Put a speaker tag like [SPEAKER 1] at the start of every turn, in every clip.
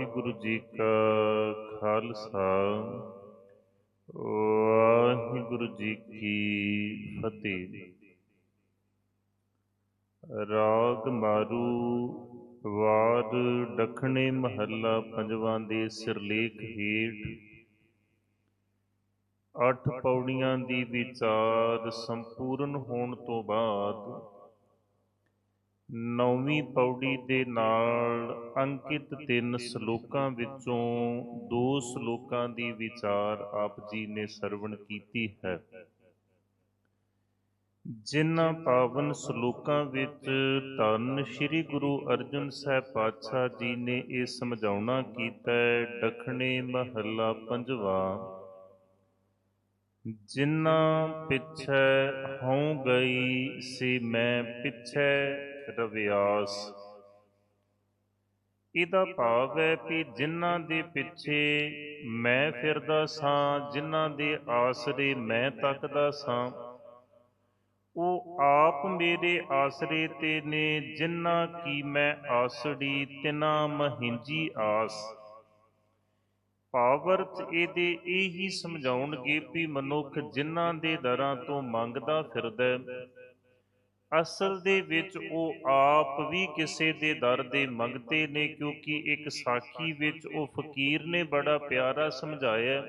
[SPEAKER 1] ਵਾਹਿਗੁਰੂ ਜੀ ਕਾ ਖਾਲਸਾ। ਵਾਹਿਗੁਰੂ ਜੀ ਕੀ ਫਤਿਹ। ਰਾਗ ਮਾਰੂ ਵਾਰ ਦਖਣੇ ਮਹੱਲਾ ਪੰਜਵਾਂ ਦੇ ਸਿਰਲੇਖ ਹੇਠ। ਅੱਠ ਪੌੜੀਆਂ ਦੀ ਵਿਚਾਰ ਸੰਪੂਰਨ ਹੋਣ ਤੋਂ ਬਾਅਦ ਨੌਵੀਂ ਪੌੜੀ ਦੇ ਨਾਲ ਅੰਕਿਤ ਤਿੰਨ ਸ਼ਲੋਕਾਂ ਵਿੱਚੋਂ ਦੋ ਸ਼ਲੋਕਾਂ ਦੀ ਵਿਚਾਰ ਆਪ ਜੀ ਨੇ ਸਰਵਣ ਕੀਤੀ ਹੈ। ਜਿਨ੍ਹਾਂ ਪਾਵਨ ਸ਼ਲੋਕਾਂ ਵਿੱਚ ਧੰਨ ਸ੍ਰੀ ਗੁਰੂ ਅਰਜਨ ਸਾਹਿਬ ਪਾਤਸ਼ਾਹ ਜੀ ਨੇ ਇਹ ਸਮਝਾਉਣਾ ਕੀਤਾ ਹੈ ਮਹੱਲਾ ਪੰਜਵਾ, ਜਿਨ੍ਹਾਂ ਪਿੱਛੇ ਹਉ ਗਈ, ਸੀ ਮੈਂ ਪਿੱਛੇ ਰਵਿਆਸ। ਇਹਦਾ ਭਾਵ ਹੈ ਕਿ ਜਿਨ੍ਹਾਂ ਦੇ ਪਿੱਛੇ ਮੈਂ ਫਿਰਦਾ ਸਾਂ, ਜਿਨ੍ਹਾਂ ਦੇ ਆਸਰੇ ਮੈਂ ਤੱਕਦਾ ਸਾਂ, ਉਹ ਆਪ ਮੇਰੇ ਆਸਰੇ ਤੇ ਨੇ, ਜਿਨ੍ਹਾਂ ਕੀ ਮੈਂ ਆਸੜੀ, ਤਿਨਾ ਮਹਿੰਜੀ ਆਸ। ਭਾਵਰਤ ਇਹਦੇ ਇਹੀ ਸਮਝਾਉਣਗੇ ਵੀ ਮਨੁੱਖ ਜਿਨ੍ਹਾਂ ਦੇ ਦਰਾਂ ਤੋਂ ਮੰਗਦਾ ਫਿਰਦਾ ਅਸਲ ਦੇ ਵਿੱਚ ਉਹ ਆਪ ਵੀ ਕਿਸੇ ਦੇ ਦਰ ਦੇ ਮੰਗਤੇ ਨੇ, ਕਿਉਂਕਿ ਇੱਕ ਸਾਖੀ ਵਿੱਚ ਉਹ ਫਕੀਰ ਨੇ ਬੜਾ ਪਿਆਰਾ ਸਮਝਾਇਆ।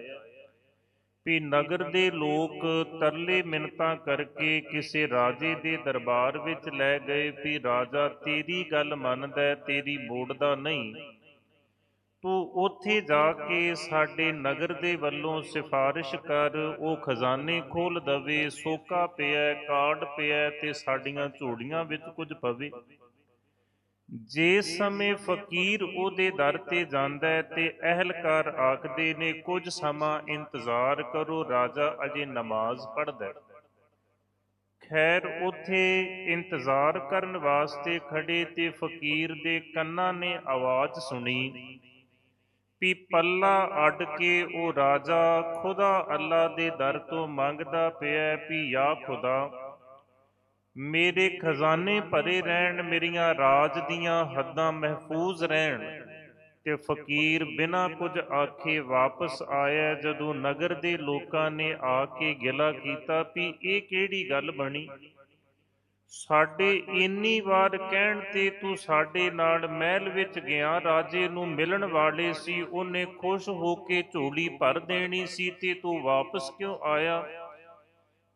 [SPEAKER 1] ਵੀ ਨਗਰ ਦੇ ਲੋਕ ਤਰਲੇ ਮਿੰਨਤਾਂ ਕਰਕੇ ਕਿਸੇ ਰਾਜੇ ਦੇ ਦਰਬਾਰ ਵਿੱਚ ਲੈ ਗਏ ਵੀ, ਰਾਜਾ, ਤੇਰੀ ਗੱਲ ਮੰਨਦਾ ਤੇਰੀ ਮੋੜਦਾ ਨਹੀਂ। ਤੂੰ ਉੱਥੇ ਜਾ ਕੇ ਸਾਡੇ ਨਗਰ ਦੇ ਵੱਲੋਂ ਸਿਫਾਰਿਸ਼ ਕਰ, ਉਹ ਖਜ਼ਾਨੇ ਖੋਲ ਦਵੇ, ਸੋਕਾ ਪਿਆ, ਕਾਰਡ ਪਿਆ ਤੇ ਸਾਡੀਆਂ ਝੋੜੀਆਂ ਵਿੱਚ ਕੁਝ ਪਵੇ। ਜੇ ਸਮੇਂ ਫਕੀਰ ਉਹਦੇ ਦਰ ਤੇ ਜਾਂਦਾ ਤੇ ਅਹਿਲਕਾਰ ਆਖਦੇ ਨੇ, ਕੁਝ ਸਮਾਂ ਇੰਤਜ਼ਾਰ ਕਰੋ, ਰਾਜਾ ਅਜੇ ਨਮਾਜ਼ ਪੜ੍ਹਦਾ ਖੈਰ, ਉਥੇ ਇੰਤਜ਼ਾਰ ਕਰਨ ਵਾਸਤੇ ਖੜੇ ਤੇ ਫਕੀਰ ਦੇ ਕੰਨਾਂ ਨੇ ਆਵਾਜ਼ ਸੁਣੀ। ਵੀ ਪੱਲਾ ਅੱਡ ਕੇ ਉਹ ਰਾਜਾ ਖੁਦਾ ਅੱਲਾ ਦੇ ਦਰ ਤੋਂ ਮੰਗਦਾ ਪਿਆ ਵੀ ਯਾ ਖੁਦਾ, ਮੇਰੇ ਖਜ਼ਾਨੇ ਭਰੇ ਰਹਿਣ, ਮੇਰੀਆਂ ਰਾਜ ਦੀਆਂ ਹੱਦਾਂ ਮਹਿਫੂਜ਼ ਰਹਿਣ। ਤੇ ਫਕੀਰ ਬਿਨਾਂ ਕੁਝ ਆਖੇ ਵਾਪਸ ਆਇਆ ਜਦੋਂ ਨਗਰ ਦੇ ਲੋਕਾਂ ਨੇ ਆ ਕੇ ਗਿਲਾ ਕੀਤਾ ਵੀ ਇਹ ਕਿਹੜੀ ਗੱਲ ਬਣੀ? ਸਾਡੇ ਇੰਨੀ ਵਾਰ ਕਹਿਣ ਤੇ ਤੂੰ ਸਾਡੇ ਨਾਲ ਮਹਿਲ ਵਿੱਚ ਗਿਆ, ਰਾਜੇ ਨੂੰ ਮਿਲਣ ਵਾਲੇ ਸੀ, ਉਹਨੇ ਖੁਸ਼ ਹੋ ਕੇ ਝੋਲੀ ਭਰ ਦੇਣੀ ਸੀ ਤੇ ਤੂੰ ਵਾਪਸ ਕਿਉਂ ਆਇਆ?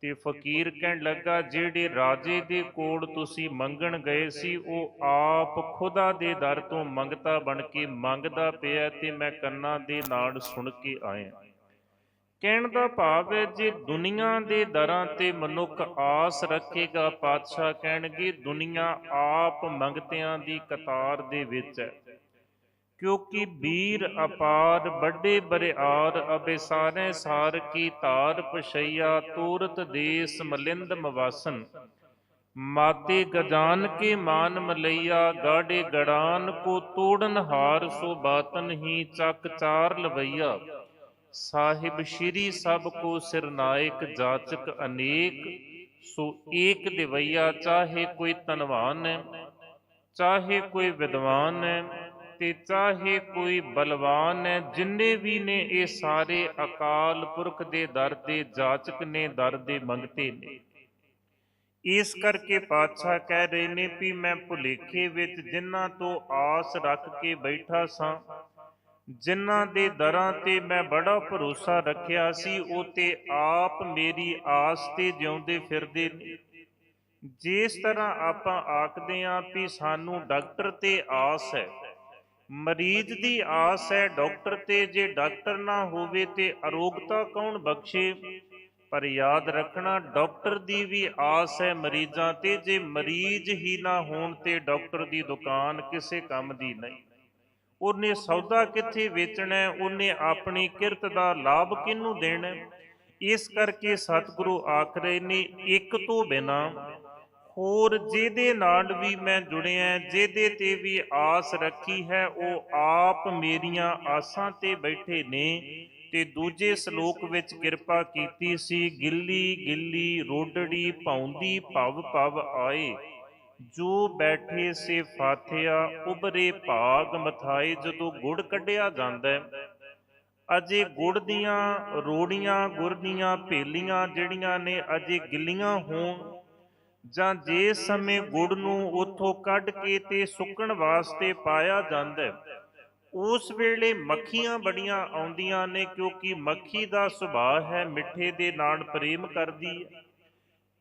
[SPEAKER 1] ਤੇ ਫਕੀਰ ਕਹਿਣ ਲੱਗਾ, ਜਿਹੜੇ ਰਾਜੇ ਦੇ ਕੋਲ ਤੁਸੀਂ ਮੰਗਣ ਗਏ ਸੀ, ਉਹ ਆਪ ਖੁਦਾ ਦੇ ਦਰ ਤੋਂ ਮੰਗਤਾ ਬਣ ਕੇ ਮੰਗਦਾ ਪਿਆ ਤੇ ਮੈਂ ਕੰਨਾਂ ਦੇ ਨਾਲ ਸੁਣ ਕੇ ਆਇਆ। ਕਹਿਣ ਦਾ ਭਾਵ ਹੈ ਜੇ ਦੁਨੀਆ ਦੇ ਦਰਾਂ ਤੇ ਮਨੁੱਖ ਆਸ ਰੱਖੇਗਾ, ਪਾਤਸ਼ਾਹ ਕਹਿਣਗੇ, ਦੁਨੀਆ ਆਪ ਮੰਗਤਿਆਂ ਦੀ ਕਤਾਰ ਦੇ ਵਿੱਚ ਹੈ। ਕਿਉਂਕਿ ਵੀਰ ਅਪਾਰ, ਵੱਡੇ ਬਰਿਆਰ ਅਬੇ ਸਾਰੇ ਸਾਰ ਕੀ ਤਾਰ ਪਸ਼ਈਆ ਤੂਰਤ ਦੇਸ ਮਲਿੰਦ ਮਵਾਸਨ। ਮਾਤੇ ਗਜਾਨ ਕੇ ਮਾਨ ਮਲਈਆ, ਗਾੜੇ ਗੜਾਨ ਕੋ ਤੋੜਨ ਹਾਰ ਸੋ ਬਾਤਨ ਹੀ ਚੱਕ ਚਾਰ ਲਵਈਆ। ਸਾਹਿਬ ਸ਼੍ਰੀ ਸਭ ਕੋ ਸਿਰਨਾਇਕ ਜਾਚਕ ਅਨੇਕ, ਸੋ ਏਕ ਦਿਵਈਆ ਚਾਹੇ ਕੋਈ ਧਨਵਾਨ ਹੈ ਚਾਹੇ ਕੋਈ ਵਿਦਵਾਨ ਹੈ ਤੇ ਚਾਹੇ ਕੋਈ ਬਲਵਾਨ ਹੈ ਜਿੰਨੇ ਵੀ ਨੇ ਇਹ ਸਾਰੇ ਅਕਾਲ ਪੁਰਖ ਦੇ ਦਰ ਦੇ ਜਾਚਕ ਨੇ ਦਰ ਦੇ ਮੰਗਤੇ ਨੇ। ਇਸ ਕਰਕੇ ਪਾਤਸ਼ਾਹ ਕਹਿ ਰਹੇ ਨੇ ਵੀ ਮੈਂ ਭੁਲੇਖੇ ਵਿੱਚ ਜਿਨ੍ਹਾਂ ਤੋਂ ਆਸ ਰੱਖ ਕੇ ਬੈਠਾ ਸਾਂ ਜਿਨ੍ਹਾਂ ਦੇ ਦਰਾਂ ਤੇ ਮੈਂ ਬੜਾ ਭਰੋਸਾ ਰੱਖਿਆ ਸੀ, ਉਹ ਤੇ ਆਪ ਮੇਰੀ ਆਸ ਤੇ ਜਿਉਂਦੇ ਫਿਰਦੇ ਨੇ। ਜਿਸ ਤਰ੍ਹਾਂ ਆਪਾਂ ਆਖਦੇ ਆਂ ਵੀ ਸਾਨੂੰ ਡਾਕਟਰ ਤੇ ਆਸ ਹੈ, ਮਰੀਜ਼ ਦੀ ਆਸ ਹੈ ਡਾਕਟਰ ਤੇ, ਜੇ ਡਾਕਟਰ ਨਾ ਹੋਵੇ ਤੇ ਅਰੋਗਤਾ ਕੌਣ ਬਖਸ਼ੇ? ਪਰ ਯਾਦ ਰੱਖਣਾ, ਡਾਕਟਰ ਦੀ ਵੀ ਆਸ ਹੈ ਮਰੀਜ਼ਾਂ ਤੇ, ਜੇ ਮਰੀਜ਼ ਹੀ ਨਾ ਹੋਣ ਤੇ ਡਾਕਟਰ ਦੀ ਦੁਕਾਨ ਕਿਸੇ ਕੰਮ ਦੀ ਨਹੀਂ। ਉਹਨੇ ਸੌਦਾ ਕਿੱਥੇ ਵੇਚਣਾ ਹੈ ਉਹਨੇ ਆਪਣੀ ਕਿਰਤ ਦਾ ਲਾਭ ਕਿਹਨੂੰ ਦੇਣਾ ਹੈ? ਇਸ ਕਰਕੇ ਸਤਿਗੁਰੂ ਆਖ ਰਹੇ ਨੇ, ਇੱਕ ਤੋਂ ਬਿਨਾ ਹੋਰ ਜਿਹਦੇ ਨਾਲ ਵੀ ਮੈਂ ਜੁੜਿਆ ਜਿਹਦੇ ਤੇ ਵੀ ਆਸ ਰੱਖੀ ਹੈ, ਉਹ ਆਪ ਮੇਰੀਆਂ ਆਸਾਂ ਤੇ ਬੈਠੇ ਨੇ ਤੇ ਦੂਜੇ ਸ਼ਲੋਕ ਵਿੱਚ ਕਿਰਪਾ ਕੀਤੀ ਸੀ ਗਿੱਲੀ ਗਿੱਲੀ ਰੋਡੜੀ ਪਾਉਂਦੀ ਭਵ ਭਵ ਆਏ ਜੋ ਬੈਠੇ ਸੇ ਫਾਥਿਆ ਉਬਰੇ ਭਾਗ ਮਥਾਏ, ਜਦੋਂ ਗੁੜ ਕੱਢਿਆ ਜਾਂਦਾ ਹੈ। ਅਜੇ ਗੁੜ ਦੀਆਂ ਰੋੜੀਆਂ ਗੁਰ ਦੀਆਂ ਭੇਲੀਆਂ ਜਿਹੜੀਆਂ ਨੇ, ਅਜੇ ਗਿੱਲੀਆਂ ਹੋਣ, ਜਾਂ ਜੇ ਸਮੇਂ ਗੁੜ ਨੂੰ ਉਥੋਂ ਕੱਢ ਕੇ ਤੇ ਸੁੱਕਣ ਵਾਸਤੇ ਪਾਇਆ ਜਾਂਦਾ ਹੈ, ਉਸ ਵੇਲੇ ਮੱਖੀਆਂ ਬੜੀਆਂ ਆਉਂਦੀਆਂ ਨੇ, ਕਿਉਂਕਿ ਮੱਖੀ ਦਾ ਸੁਭਾਅ ਹੈ ਮਿੱਠੇ ਦੇ ਨਾਲ ਪ੍ਰੇਮ ਕਰਦੀ ਹੈ।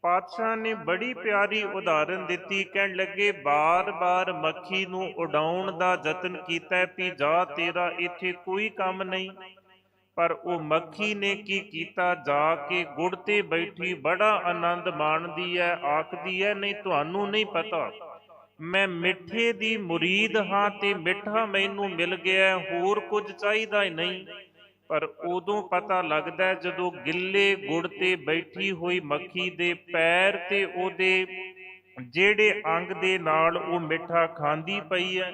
[SPEAKER 1] ਪਾਤਸ਼ਾਹ ਨੇ ਬੜੀ ਪਿਆਰੀ ਉਦਾਹਰਨ ਦਿੱਤੀ, ਕਹਿਣ ਲੱਗੇ, ਬਾਰ-ਬਾਰ ਮੱਖੀ ਨੂੰ ਉਡਾਉਣ ਦਾ ਯਤਨ ਕੀਤਾ ਵੀ ਜਾ ਤੇਰਾ ਇੱਥੇ ਕੋਈ ਕੰਮ ਨਹੀਂ। ਪਰ ਉਹ ਮੱਖੀ ਨੇ ਕੀ ਕੀਤਾ? ਜਾ ਕੇ ਗੁੜ ਤੇ ਬੈਠੀ ਬੜਾ ਆਨੰਦ ਮਾਣਦੀ ਹੈ, ਆਖਦੀ ਹੈ, ਨਹੀਂ, ਤੁਹਾਨੂੰ ਨਹੀਂ ਪਤਾ। ਮੈਂ ਮਿੱਠੇ ਦੀ ਮੁਰੀਦ ਹਾਂ ਤੇ ਮਿੱਠਾ ਮੈਨੂੰ ਮਿਲ ਗਿਆ ਹੋਰ ਕੁਝ ਚਾਹੀਦਾ ਹੀ ਨਹੀਂ। ਪਰ ਉਦੋਂ ਪਤਾ ਲੱਗਦਾ ਜਦੋਂ ਗਿੱਲੇ ਗੁੜ ਤੇ ਬੈਠੀ ਹੋਈ ਮੱਖੀ ਦੇ ਪੈਰ ਤੇ ਉਹਦੇ ਜਿਹੜੇ ਅੰਗ ਦੇ ਨਾਲ ਉਹ ਮਿੱਠਾ ਖਾਂਦੀ ਪਈ ਹੈ,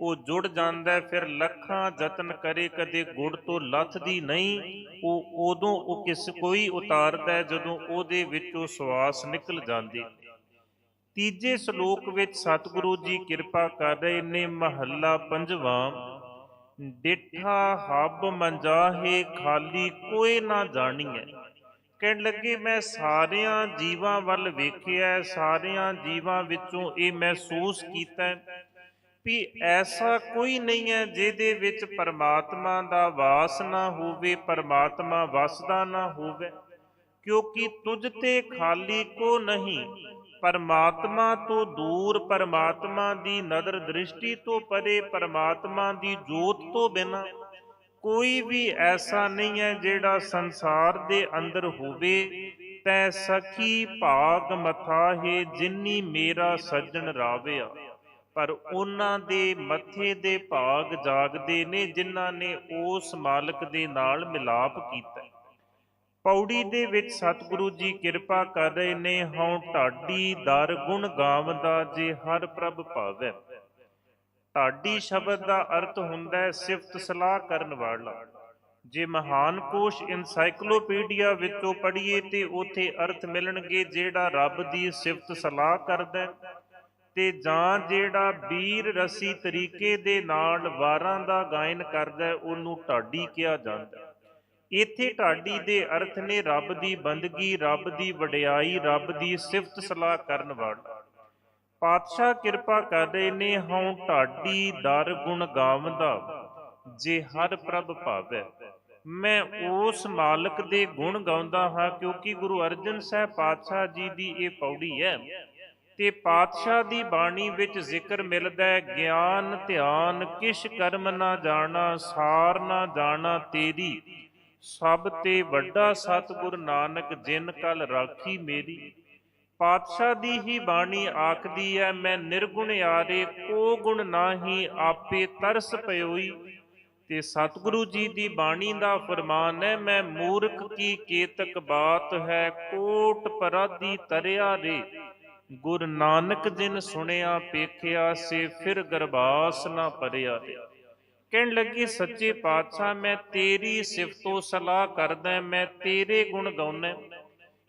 [SPEAKER 1] ਉਹ ਜੁੜ ਜਾਂਦਾ ਫਿਰ ਲੱਖਾਂ ਯਤਨ ਕਰੇ, ਕਦੇ ਗੁੜ ਤੋਂ ਲੱਥਦੀ ਨਹੀਂ, ਉਹ ਉਦੋਂ ਉਹ ਕਿਸ ਕੋਈ ਉਤਾਰਦਾ ਜਦੋਂ ਉਹਦੇ ਵਿੱਚੋਂ ਸਵਾਸ ਨਿਕਲ ਜਾਂਦੀ। ਤੀਜੇ ਸ਼ਲੋਕ ਵਿੱਚ ਸਤਿਗੁਰੂ ਜੀ ਕਿਰਪਾ ਕਰ ਰਹੇ ਨੇ, ਮਹੱਲਾ ਪੰਜਵਾਂ। ਡਿਠਾ ਹੱਬ ਮੰਜਾਹੇ ਖਾਲੀ ਕੋਈ ਨਾ ਜਾਣੀਐ। ਕਹਿਣ ਲੱਗੇ, ਮੈਂ ਸਾਰਿਆਂ ਜੀਵਾਂ ਵੱਲ ਵੇਖਿਆ ਸਾਰਿਆਂ ਜੀਵਾਂ ਵਿੱਚੋਂ ਇਹ ਮਹਿਸੂਸ ਕੀਤਾ ਵੀ ਐਸਾ ਕੋਈ ਨਹੀਂ ਹੈ ਜਿਹਦੇ ਵਿੱਚ ਪਰਮਾਤਮਾ ਦਾ ਵਾਸ ਨਾ ਹੋਵੇ, ਪਰਮਾਤਮਾ ਵਸਦਾ ਨਾ ਹੋਵੇ। ਕਿਉਂਕਿ ਤੁਝ ਤੇ ਖਾਲੀ ਕੋ ਨਹੀਂ ਪਰਮਾਤਮਾ ਤੋਂ ਦੂਰ, ਪਰਮਾਤਮਾ ਦੀ ਨਦਰ ਦ੍ਰਿਸ਼ਟੀ ਤੋਂ ਪਰੇ, ਪਰਮਾਤਮਾ ਦੀ ਜੋਤ ਤੋਂ ਬਿਨਾ ਕੋਈ ਵੀ ਐਸਾ ਨਹੀਂ ਹੈ ਜਿਹੜਾ ਸੰਸਾਰ ਦੇ ਅੰਦਰ ਹੋਵੇ। ਤੈ ਸਖੀ ਭਾਗ ਮਥਾਹੇ ਜਿਨੀ ਮੇਰਾ ਸੱਜਣ ਰਾਵਿਆ। ਪਰ ਉਹਨਾਂ ਦੇ ਮੱਥੇ ਦੇ ਭਾਗ ਜਾਗਦੇ ਨੇ ਜਿਨ੍ਹਾਂ ਨੇ ਉਸ ਮਾਲਕ ਦੇ ਨਾਲ ਮਿਲਾਪ ਕੀਤਾ। ਪੌੜੀ ਦੇ ਵਿੱਚ ਸਤਿਗੁਰੂ ਜੀ ਕਿਰਪਾ ਕਰ ਰਹੇ ਨੇ, ਹਉ ਢਾਡੀ ਦਰ ਗੁਣ ਗਾਵਦਾ ਜੇ ਹਰ ਪ੍ਰਭ ਭਾਵੈ। ਢਾਡੀ ਸ਼ਬਦ ਦਾ ਅਰਥ ਹੁੰਦਾ ਹੈ ਸਿਫਤ ਸਲਾਹ ਕਰਨ ਵਾਲਾ। ਜੇ ਮਹਾਨ ਕੋਸ਼ ਇਨਸਾਈਕਲੋਪੀਡੀਆ ਵਿੱਚੋਂ ਪੜ੍ਹੀਏ ਤੇ ਉਥੇ ਅਰਥ ਮਿਲਣਗੇ ਜਿਹੜਾ ਰੱਬ ਦੀ ਸਿਫਤ ਸਲਾਹ ਕਰਦਾ ਹੈ ਤੇ ਜਾਂ ਜਿਹੜਾ ਵੀਰ ਰਸੀ ਤਰੀਕੇ ਦੇ ਨਾਲ ਵਾਰਾਂ ਦਾ ਗਾਇਨ ਕਰਦਾ ਉਹਨੂੰ ਢਾਡੀ ਕਿਹਾ ਜਾਂਦਾ ਇੱਥੇ ਢਾਡੀ ਦੇ ਅਰਥ ਨੇ ਰੱਬ ਦੀ ਬੰਦਗੀ, ਰੱਬ ਦੀ ਵਡਿਆਈ, ਰੱਬ ਦੀ ਸਿਫਤ ਸਲਾਹ ਕਰਨ ਵਾਲਾ। ਪਾਤਸ਼ਾਹ ਕਿਰਪਾ ਕਰ ਰਹੇ ਨੇ, ਹਉ ਢਾਡੀ ਦਰ ਗੁਣ ਗਾਵਦਾ ਜੇ ਹਰ ਪ੍ਰਭ ਭਾਵੈ। ਮੈਂ ਉਸ ਮਾਲਕ ਦੇ ਗੁਣ ਗਾਉਂਦਾ ਹਾਂ, ਕਿਉਂਕਿ ਗੁਰੂ ਅਰਜਨ ਸਾਹਿਬ ਪਾਤਸ਼ਾਹ ਜੀ ਦੀ ਇਹ ਪੌੜੀ ਹੈ। ਤੇ ਪਾਤਸ਼ਾਹ ਦੀ ਬਾਣੀ ਵਿੱਚ ਜ਼ਿਕਰ ਮਿਲਦਾ ਹੈ, ਗਿਆਨ ਧਿਆਨ ਕਿਛ ਕਰਮ ਨਾ ਜਾਣਾ, ਸਾਰ ਨਾ ਜਾਣਾ ਤੇਰੀ ਸਭ ਤੇ ਵੱਡਾ ਸਤਿਗੁਰ ਨਾਨਕ, ਜਿਨ ਕਲ ਰਾਖੀ ਮੇਰੀ। ਪਾਤਸ਼ਾਹ ਦੀ ਹੀ ਬਾਣੀ ਆਖਦੀ ਹੈ ਮੈਂ ਨਿਰਗੁਣ ਆਰੇ, ਕੋ ਗੁਣ ਨਾਹੀ ਆਪੇ ਤਰਸ ਪਇਓਈ ਤੇ ਸਤਿਗੁਰੂ ਜੀ ਦੀ ਬਾਣੀ ਦਾ ਫਰਮਾਨ ਹੈ ਮੈਂ ਮੂਰਖ ਕੀ ਕੇਤਕ ਬਾਤ ਹੈ, ਕੋਟ ਪਰਾਦੀ ਤਰਿਆ ਰੇ। ਗੁਰ ਨਾਨਕ ਜਿਨ ਸੁਣਿਆ ਪੇਖਿਆ ਸੇ, ਫਿਰ ਗਰਬਾਸ ਨਾ ਪਰਿਆ ਰੇ। ਕਹਿਣ ਲੱਗੀ, ਸੱਚੇ ਪਾਤਸ਼ਾਹ, ਮੈਂ ਤੇਰੀ ਸਿਫਤੋ ਸਲਾਹ ਕਰਦਾ, ਮੈਂ ਤੇਰੇ ਗੁਣ ਗਾਉਣਾ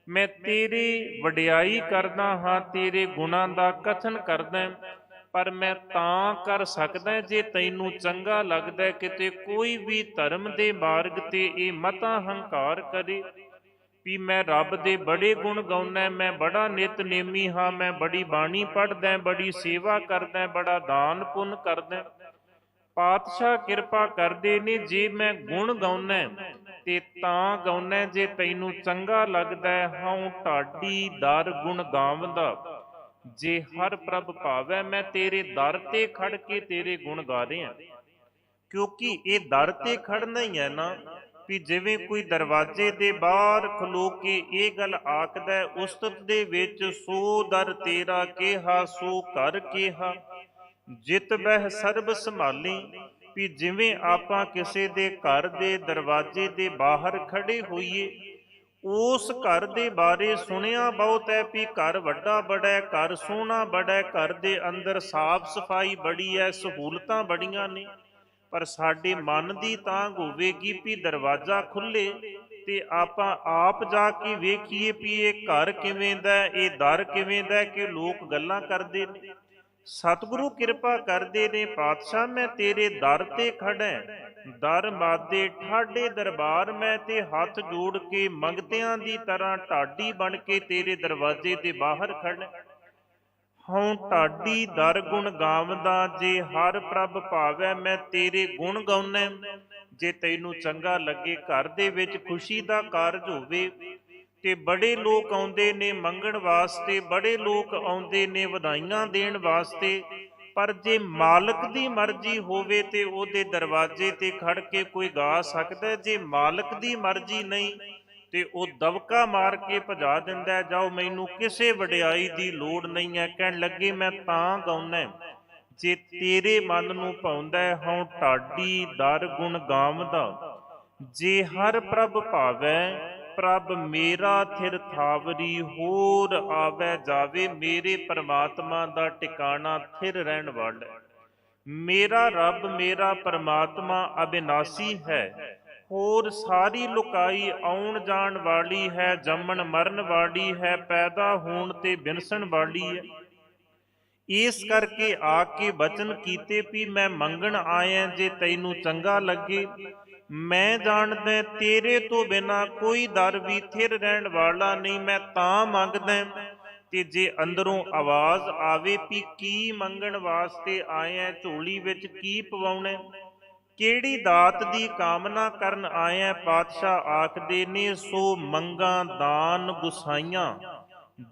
[SPEAKER 1] ਮੈਂ ਤੇਰੀ ਵਡਿਆਈ ਕਰਦਾ ਹਾਂ, ਤੇਰੇ ਗੁਣਾਂ ਦਾ ਕਥਨ ਕਰਦਾ। ਪਰ ਮੈਂ ਤਾਂ ਕਰ ਸਕਦਾ ਜੇ ਤੈਨੂੰ ਚੰਗਾ ਲੱਗਦਾ, ਕਿਤੇ ਕੋਈ ਵੀ ਧਰਮ ਦੇ ਮਾਰਗ ਤੇ ਇਹ ਮਤਾ ਹੰਕਾਰ ਕਰੇ। ਵੀ ਮੈਂ ਰੱਬ ਦੇ ਬੜੇ ਗੁਣ ਗਾਉਣਾ ਮੈਂ ਬੜਾ ਨਿਤਨੇਮੀ ਹਾਂ, ਮੈਂ ਬੜੀ ਬਾਣੀ ਪੜ੍ਹਦਾ, ਬੜੀ ਸੇਵਾ ਕਰਦਾ, ਬੜਾ ਦਾਨ ਪੁੰਨ ਕਰਦਾ। ਪਾਤਸ਼ਾਹ ਕਿਰਪਾ ਕਰਦੇ ਨੇ ਜੇ ਮੈਂ ਗੁਣ ਗਾਉਣਾ ਤੇ ਤਾਂ ਗਾਉਣਾ ਜੇ ਤੈਨੂੰ ਚੰਗਾ ਲੱਗਦਾ ਹੈ ਢਾਡੀ ਦਰ ਗੁਣ ਗਾਵਦਾ। ਜੇ ਹਰ ਪ੍ਰਭ ਭਾਵੈ ਮੈਂ ਤੇਰੇ ਦਰ ਤੇ ਖੜ ਕੇ ਤੇਰੇ ਗੁਣ ਗਾ ਰਿਹਾ। ਕਿਉਂਕਿ ਇਹ ਦਰ ਤੇ ਖੜਨਾ ਹੀ ਹੈ ਨਾ, ਵੀ ਜਿਵੇਂ ਕੋਈ ਦਰਵਾਜ਼ੇ ਦੇ ਬਾਹਰ ਖਲੋ ਕੇ ਇਹ ਗੱਲ ਆਖਦਾ ਉਸਤਤ ਦੇ ਵਿੱਚ ਸੋ ਦਰ ਤੇਰਾ ਕਿਹਾ, ਸੋ ਕਰ ਕਿਹਾ। ਜਿਤ ਬਹਿ ਸਰਬ ਸੰਭਾਲੀ, ਵੀ ਜਿਵੇਂ ਆਪਾਂ ਕਿਸੇ ਦੇ ਘਰ ਦੇ ਦਰਵਾਜ਼ੇ ਦੇ ਬਾਹਰ ਖੜੇ ਹੋਈਏ, ਉਸ ਘਰ ਦੇ ਬਾਰੇ ਸੁਣਿਆ ਬਹੁਤ ਹੈ ਵੀ ਘਰ ਵੱਡਾ ਬੜਾ ਹੈ, ਘਰ ਸੋਹਣਾ ਬੜਾ ਹੈ, ਘਰ ਦੇ ਅੰਦਰ ਸਾਫ਼ ਸਫ਼ਾਈ ਬੜੀ ਹੈ, ਸਹੂਲਤਾਂ ਬੜੀਆਂ ਨੇ, ਪਰ ਸਾਡੇ ਮਨ ਦੀ ਤਾਂਗ ਹੋਵੇਗੀ ਵੀ ਦਰਵਾਜ਼ਾ ਖੁੱਲੇ ਤੇ ਆਪਾਂ ਆਪ ਜਾ ਕੇ ਵੇਖੀਏ ਵੀ ਇਹ ਘਰ ਕਿਵੇਂ ਦਾ ਇਹ ਦਰ ਕਿਵੇਂ ਦਾ ਕਿ ਲੋਕ ਗੱਲਾਂ ਕਰਦੇ ਨੇ। ਸਤਿਗੁਰੂ ਕਿਰਪਾ ਕਰਦੇ ਨੇ ਪਾਤਸ਼ਾਹ, ਮੈਂ ਤੇਰੇ ਦਰ ਤੇ ਖੜਾ ਦਰ ਮਾਦੇ ਠਾਡੇ ਦਰਬਾਰ, ਮੈਂ ਤੇ ਹੱਥ ਜੋੜ ਕੇ ਮੰਗਤਿਆਂ ਦੀ ਤਰ੍ਹਾਂ ਢਾਡੀ ਬਣ ਕੇ ਤੇਰੇ ਦਰਵਾਜ਼ੇ ਦੇ ਬਾਹਰ ਖੜਾ ਹਉ ਢਾਡੀ ਦਰ ਗੁਣ ਗਾਵਦਾ, ਜੇ ਹਰ ਪ੍ਰਭ ਭਾਵੈ, ਮੈਂ ਤੇਰੇ ਗੁਣ ਗਾਉਣਾ ਜੇ ਤੈਨੂੰ ਚੰਗਾ ਲੱਗੇ, ਘਰ ਦੇ ਵਿੱਚ ਖੁਸ਼ੀ ਦਾ ਕਾਰਜ ਹੋਵੇ ਤੇ ਬੜੇ ਲੋਕ ਆਉਂਦੇ ਨੇ ਮੰਗਣ ਵਾਸਤੇ ਬੜੇ ਲੋਕ ਆਉਂਦੇ ਨੇ ਵਧਾਈਆਂ ਦੇਣ ਵਾਸਤੇ। ਪਰ ਜੇ ਮਾਲਕ ਦੀ ਮਰਜ਼ੀ ਹੋਵੇ ਤੇ ਉਹਦੇ ਦਰਵਾਜ਼ੇ ਤੇ ਖੜ ਕੇ ਕੋਈ ਗਾ ਸਕਦਾ ਜੇ ਮਾਲਕ ਦੀ ਮਰਜ਼ੀ ਨਹੀਂ ਤੇ ਉਹ ਦਬਕਾ ਮਾਰ ਕੇ ਭਜਾ ਦਿੰਦਾ ਜਾਓ ਮੈਨੂੰ ਕਿਸੇ ਵਡਿਆਈ ਦੀ ਲੋੜ ਨਹੀਂ ਹੈ। ਕਹਿਣ ਲੱਗੇ ਮੈਂ ਤਾਂ ਗਾਉਣਾ ਜੇ ਤੇਰੇ ਮਨ ਨੂੰ ਪਾਉਂਦਾ ਹੈ, ਹਉ ਢਾਡੀ ਦਰ ਗੁਣ ਗਾਵਦਾ। ਜੇ ਹਰ ਪ੍ਰਭ ਭਾਵੈ ਪ੍ਰਭ ਮੇਰਾ ਥਿਰ ਥਾਵਰੀ, ਹੋਰ ਆਵੇ ਜਾਵੇ ਮੇਰੇ ਪਰਮਾਤਮਾ ਦਾ ਟਿਕਾਣਾ ਥਿਰ ਰਹਿਣ ਵਾਲਾ। ਮੇਰਾ ਰੱਬ, ਮੇਰਾ ਪਰਮਾਤਮਾ ਅਬਿਨਾਸੀ ਹੈ। ਹੋਰ ਸਾਰੀ ਲੁਕਾਈ ਆਉਣ ਜਾਣ ਵਾਲੀ ਹੈ, ਜੰਮਣ ਮਰਨ ਵਾਲੀ ਹੈ, ਪੈਦਾ ਹੋਣ ਤੇ ਬਿਨਸਣ ਵਾਲੀ ਹੈ। ਇਸ ਕਰਕੇ ਆ ਕੇ ਬਚਨ ਕੀਤੇ ਵੀ ਮੈਂ ਮੰਗਣ ਆਇਆ ਜੇ ਤੈਨੂੰ ਚੰਗਾ ਲੱਗੇ। ਮੈਂ ਜਾਣਦਾ ਤੇਰੇ ਤੋਂ ਬਿਨਾ ਕੋਈ ਦਰ ਵੀ ਥਿਰ ਰਹਿਣ ਵਾਲਾ ਨਹੀਂ, ਮੈਂ ਤਾਂ ਮੰਗਦਾ ਤੇ ਜੇ ਅੰਦਰੋਂ ਆਵਾਜ਼ ਆਵੇ ਵੀ ਕੀ ਮੰਗਣ ਵਾਸਤੇ ਆਇਆ ਝੋਲੀ ਵਿੱਚ ਕੀ ਪਵਾਉਣਾ ਕਿਹੜੀ ਦਾਤ ਦੀ ਕਾਮਨਾ ਕਰਨ ਆਇਆ ਪਾਤਸ਼ਾਹ ਆਖਦੇ ਨੇ, ਸੋ ਮੰਗਾ, ਦਾਨ, ਗੁਸਾਈਆਂ,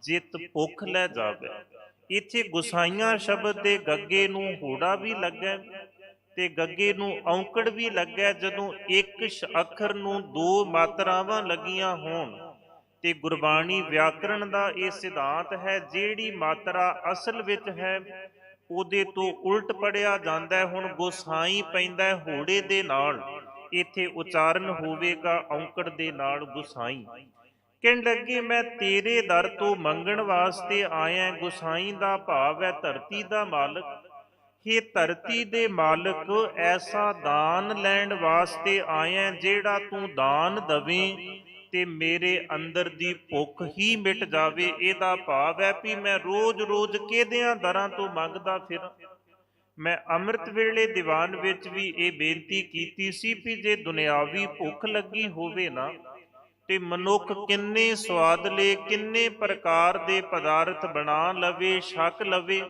[SPEAKER 1] ਜਿਤ ਭੁੱਖ ਲੈ ਜਾਵੇ। ਇੱਥੇ ਗੁਸਾਈਆਂ ਸ਼ਬਦ ਦੇ ਗੱਗੇ ਨੂੰ ਹੋੜਾ ਵੀ ਲੱਗਾ ਤੇ ਗੱਗੇ ਨੂੰ ਔਂਕੜ ਵੀ ਲੱਗਿਆ ਜਦੋਂ ਇੱਕ ਸ਼ ਅੱਖਰ ਨੂੰ ਦੋ ਮਾਤਰਾਵਾਂ ਲੱਗੀਆਂ ਹੋਣ। ਤੇ ਗੁਰਬਾਣੀ ਵਿਆਕਰਣ ਦਾ ਇਹ ਸਿਧਾਂਤ ਹੈ, ਜਿਹੜੀ ਮਾਤਰਾ ਅਸਲ ਵਿੱਚ ਹੈ, ਉਹਦੇ ਤੋਂ ਉਲਟ ਪੜਿਆ ਜਾਂਦਾ ਹੈ, ਹੁਣ ਗੋਸਾਈ ਪੈਂਦਾ ਹੈ ਹੋੜੇ ਦੇ ਨਾਲ। ਇੱਥੇ ਉਚਾਰਨ ਹੋਵੇਗਾ ਔਂਕੜ ਦੇ ਨਾਲ ਗੁਸਾਈ। ਕਹਿਣ ਲੱਗੇ, ਮੈਂ ਤੇਰੇ ਦਰ ਤੋਂ ਮੰਗਣ ਵਾਸਤੇ ਆਇਆ, ਗੁਸਾਈ ਦਾ ਭਾਵ ਹੈ ਧਰਤੀ ਦਾ ਮਾਲਕ। हे ਧਰਤੀ ਦੇ ਮਾਲਕ ਐਸਾ ਦਾਨ ਲੈਣ ਵਾਸਤੇ ਆਇਆ ਜਿਹੜਾ ਤੂੰ ਦਾਨ ਦਵੇਂ ਤੇ ਮੇਰੇ ਅੰਦਰ ਦੀ ਭੁੱਖ ਹੀ ਮਿਟ ਜਾਵੇ, ਇਹਦਾ ਭਾਵ ਹੈ ਵੀ ਮੈਂ ਰੋਜ਼-ਰੋਜ਼ ਕਿਹਦਿਆਂ ਦਰਾਂ ਤੋਂ ਮੰਗਦਾ ਫਿਰ। ਮੈਂ ਅੰਮ੍ਰਿਤ ਵੇਲੇ ਦੀਵਾਨ ਵਿੱਚ ਵੀ ਇਹ ਬੇਨਤੀ ਕੀਤੀ ਸੀ ਵੀ ਜੇ ਦੁਨਿਆਵੀ ਭੁੱਖ ਲੱਗੀ ਹੋਵੇ ਨਾ, ਤੇ ਮਨੁੱਖ ਕਿੰਨੇ ਸਵਾਦਲੇ ਕਿੰਨੇ ਪ੍ਰਕਾਰ ਦੇ ਪਦਾਰਥ ਬਣਾ ਲਵੇ, ਛਕ ਲਵੇ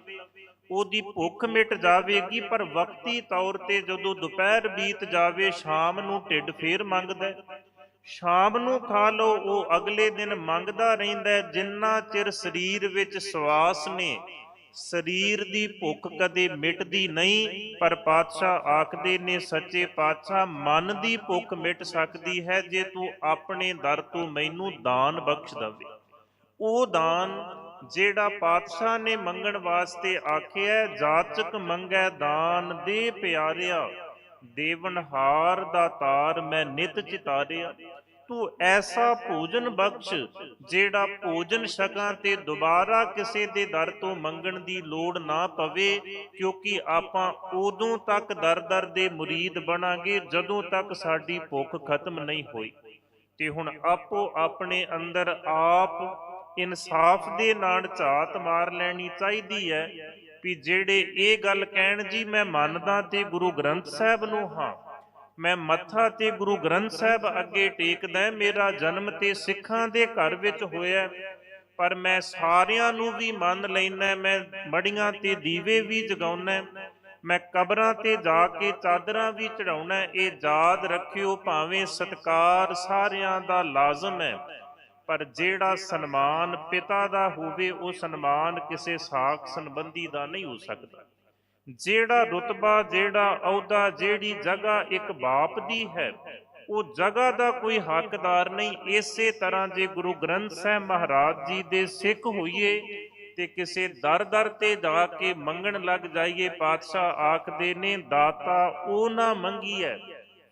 [SPEAKER 1] ਉਹਦੀ ਭੁੱਖ ਮਿਟ ਜਾਵੇਗੀ, ਪਰ ਵਕਤੀ ਤੌਰ ਤੇ ਜਦੋਂ ਦੁਪਹਿਰ ਬੀਤ ਜਾਵੇ, ਸ਼ਾਮ ਨੂੰ ਢਿੱਡ ਫੇਰ ਮੰਗਦਾ ਸ਼ਾਮ ਨੂੰ ਖਾ ਲਓ, ਉਹ ਅਗਲੇ ਦਿਨ ਮੰਗਦਾ ਰਹਿੰਦਾ ਜਿੰਨਾ ਚਿਰ ਸਰੀਰ ਵਿੱਚ ਸਵਾਸ ਨੇ। ਸਰੀਰ ਦੀ ਭੁੱਖ ਕਦੇ ਮਿਟਦੀ ਨਹੀਂ, ਪਰ ਪਾਤਸ਼ਾਹ ਆਖਦੇ ਨੇ, ਸੱਚੇ ਪਾਤਸ਼ਾਹ, ਮਨ ਦੀ ਭੁੱਖ ਮਿਟ ਸਕਦੀ ਹੈ ਜੇ ਤੂੰ ਆਪਣੇ ਦਰ ਤੋਂ ਮੈਨੂੰ ਦਾਨ ਬਖਸ਼ ਦਵੇ। ਉਹ ਦਾਨ ਜਿਹੜਾ ਪਾਤਸ਼ਾਹ ਨੇ ਮੰਗਣ ਵਾਸਤੇ ਆਖਿਆ ਜਾਚਕ ਮੰਗੈ ਦਾਨ ਦੇ ਪਿਆਰਿਆ ਦੇਵਨਹਾਰ ਦਾ ਤਾਰ ਮੈਂ ਨਿਤ ਚਿਤਾਰਿਆ। ਤੂੰ ਐਸਾ ਭੋਜਨ ਬਖਸ਼ ਜਿਹੜਾ ਭੋਜਨ ਛਕਾਂ ਤੇ ਦੁਬਾਰਾ ਕਿਸੇ ਦੇ ਦਰ ਤੋਂ ਮੰਗਣ ਦੀ ਲੋੜ ਨਾ ਪਵੇ, ਕਿਉਂਕਿ ਆਪਾਂ ਉਦੋਂ ਤੱਕ ਦਰ-ਦਰ ਦੇ ਮੁਰੀਦ ਬਣਾਂਗੇ ਜਦੋਂ ਤੱਕ ਸਾਡੀ ਭੁੱਖ ਖਤਮ ਨਹੀਂ ਹੋਈ। ਤੇ ਹੁਣ ਆਪੋ ਆਪਣੇ ਅੰਦਰ ਆਪ ਇਨਸਾਫ ਦੇ ਨਾਲ ਝਾਤ ਮਾਰ ਲੈਣੀ ਚਾਹੀਦੀ ਹੈ ਵੀ ਜਿਹੜੇ ਇਹ ਗੱਲ ਕਹਿਣ, ਜੀ, ਮੈਂ ਮੰਨਦਾ ਤੇ ਗੁਰੂ ਗ੍ਰੰਥ ਸਾਹਿਬ ਨੂੰ ਹਾਂ। ਮੈਂ ਮੱਥਾ ਤੇ ਗੁਰੂ ਗ੍ਰੰਥ ਸਾਹਿਬ ਅੱਗੇ ਟੇਕਦਾ ਮੇਰਾ ਜਨਮ ਤੇ ਸਿੱਖਾਂ ਦੇ ਘਰ ਵਿੱਚ ਹੋਇਆ ਪਰ ਮੈਂ ਸਾਰਿਆਂ ਨੂੰ ਵੀ ਮੰਨ ਲੈਣਾ ਮੈਂ ਮੜੀਆਂ ਤੇ ਦੀਵੇ ਵੀ ਜਗਾਉਣਾ ਮੈਂ ਕਬਰਾਂ ਤੇ ਜਾ ਕੇ ਚਾਦਰਾਂ ਵੀ ਚੜਾਉਣਾ ਇਹ ਯਾਦ ਰੱਖਿਓ ਭਾਵੇਂ ਸਤਕਾਰ ਸਾਰਿਆਂ ਦਾ ਲਾਜ਼ਮ ਹੈ। ਪਰ ਜਿਹੜਾ ਸਨਮਾਨ ਪਿਤਾ ਦਾ ਹੋਵੇ, ਉਹ ਸਨਮਾਨ ਕਿਸੇ ਸਾਖ ਸੰਬੰਧੀ ਦਾ ਨਹੀਂ ਹੋ ਸਕਦਾ। ਜਿਹੜਾ ਰਤਬਾ, ਜਿਹੜਾ ਅਹੁਦਾ, ਜਿਹੜੀ ਜਗ੍ਹਾ ਇੱਕ ਬਾਪ ਦੀ ਹੈ, ਉਹ ਜਗ੍ਹਾ ਦਾ ਕੋਈ ਹੱਕਦਾਰ ਨਹੀਂ। ਇਸੇ ਤਰ੍ਹਾਂ ਜੇ ਗੁਰੂ ਗ੍ਰੰਥ ਸਾਹਿਬ ਮਹਾਰਾਜ ਜੀ ਦੇ ਸਿੱਖ ਹੋਈਏ ਤੇ ਕਿਸੇ ਦਰ ਦਰ ਤੇ ਜਾ ਕੇ ਮੰਗਣ ਲੱਗ ਜਾਈਏ, ਪਾਤਸ਼ਾਹ ਆਖਦੇ ਨੇ, ਦਾਤਾ, ਉਹ ਨਾ ਮੰਗੀਐ,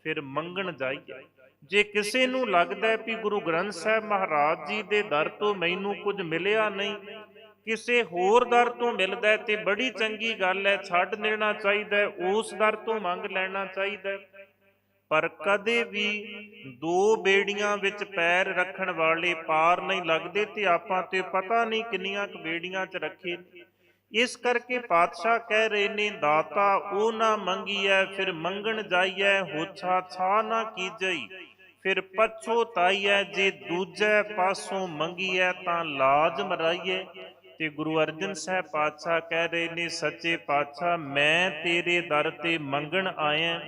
[SPEAKER 1] ਫਿਰ ਮੰਗਣ ਜਾਈਏ ਜੇ ਕਿਸੇ ਨੂੰ ਲੱਗਦਾ ਹੈ ਵੀ ਗੁਰੂ ਗ੍ਰੰਥ ਸਾਹਿਬ ਮਹਾਰਾਜ ਜੀ ਦੇ ਦਰ ਤੋਂ ਮੈਨੂੰ ਕੁਝ ਮਿਲਿਆ ਨਹੀਂ, ਕਿਸੇ ਹੋਰ ਦਰ ਤੋਂ ਮਿਲਦਾ ਤੇ ਬੜੀ ਚੰਗੀ ਗੱਲ ਹੈ, ਛੱਡ ਦੇਣਾ ਚਾਹੀਦਾ ਉਸ ਦਰ ਤੋਂ ਮੰਗ ਲੈਣਾ ਚਾਹੀਦਾ ਪਰ ਕਦੇ ਵੀ ਦੋ ਬੇੜੀਆਂ ਵਿੱਚ ਪੈਰ ਰੱਖਣ ਵਾਲੇ ਪਾਰ ਨਹੀਂ ਲੱਗਦੇ ਤੇ ਆਪਾਂ ਤੇ ਪਤਾ ਨਹੀਂ ਕਿੰਨੀਆਂ ਕੁ ਬੇੜੀਆਂ 'ਚ ਰੱਖੇ। ਇਸ ਕਰਕੇ ਪਾਤਸ਼ਾਹ ਕਹਿ ਰਹੇ ਨੇ, ਦਾਤਾ, ਉਹ ਨਾ ਮੰਗੀਐ, ਫਿਰ ਮੰਗਣ ਜਾਈਐ, ਹੋਛਾ ਛਾ ਨਾ ਕੀਜਈ। ਫਿਰ ਪਛੋਤਾਈਐ ਜੇ ਦੂਜੇ ਪਾਸੋਂ ਮੰਗੀਐ ਤਾਂ ਲਾਜ ਮਰਾਈਏ। ਤੇ ਗੁਰੂ ਅਰਜਨ ਸਾਹਿਬ ਪਾਤਸ਼ਾਹ ਕਹਿ ਰਹੇ ਨੇ, ਸੱਚੇ ਪਾਤਸ਼ਾਹ, ਮੈਂ ਤੇਰੇ ਦਰ ਤੇ ਮੰਗਣ ਆਇਆ।